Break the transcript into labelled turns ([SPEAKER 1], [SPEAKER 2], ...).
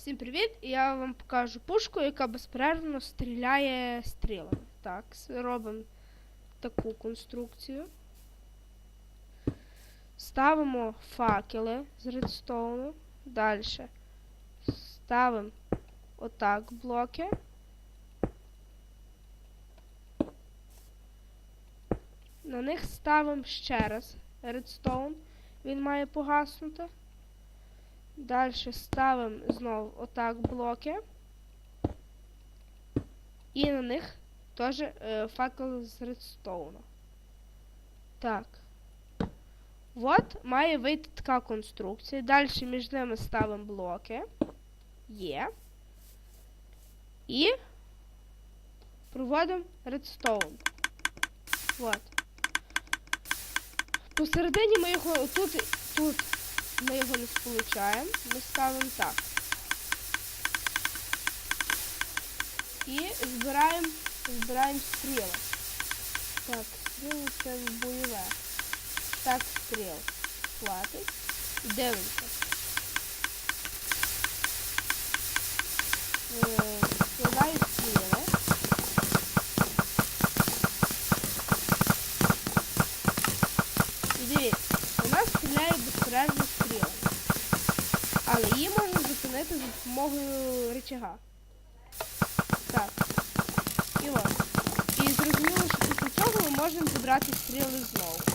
[SPEAKER 1] Всім привіт! Я вам покажу пушку, яка безперервно стріляє стрілами. Так, робимо таку конструкцію. Ставимо факели з редстоуну. Далі. Ставимо отак блоки. На них ставимо ще раз редстоун. Він має погаснути. Далі ставимо знову отак блоки. І на них теж е, факел з редстоуну. Так. От має вийти така конструкція. Далі між ними ставимо блоки. Є. І проводимо редстоун. От. Посередині ми його тут, тут ми його не сполучаємо. Ми ставимо так. І збираємо, збираємо стріли. Так, стріли це бойове. Так, стріл. Платить. Дивимося. Е, Складаю стріли. Дивіться, вона стріляє безперервно. Але її можна зупинити за допомогою речага. Так. І от. І зрозуміло, що після цього ми можемо зібрати стріли знову.